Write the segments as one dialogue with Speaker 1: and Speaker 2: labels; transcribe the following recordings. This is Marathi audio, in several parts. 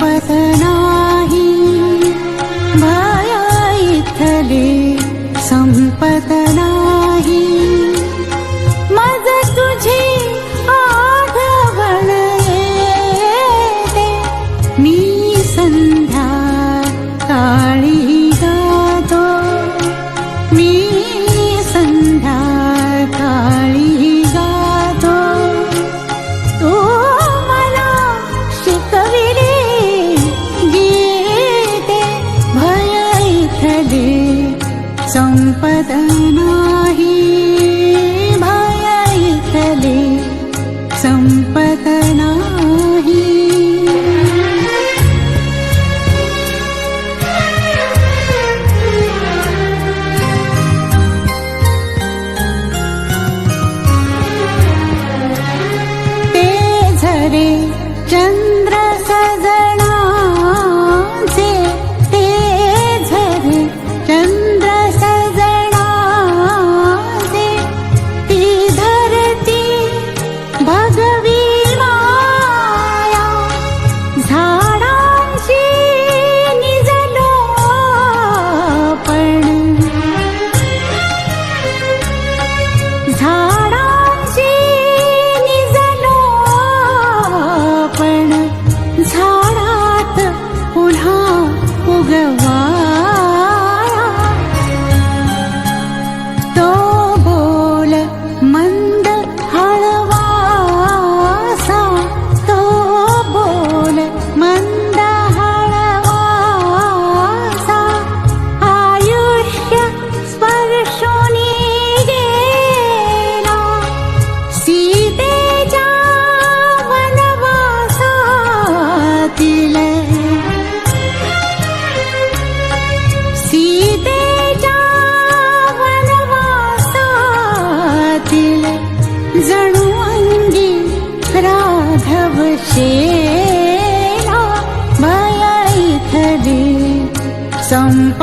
Speaker 1: पतना भी सम्पत् me. girl, one. जणू अंगी राधव शेला भयाई खरी संप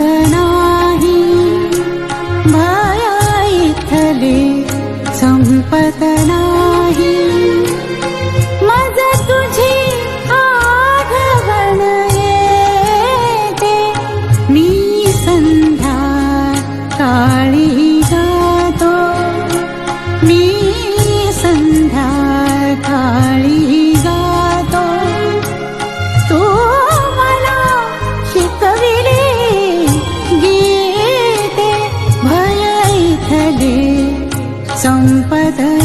Speaker 1: sun. 苍白的。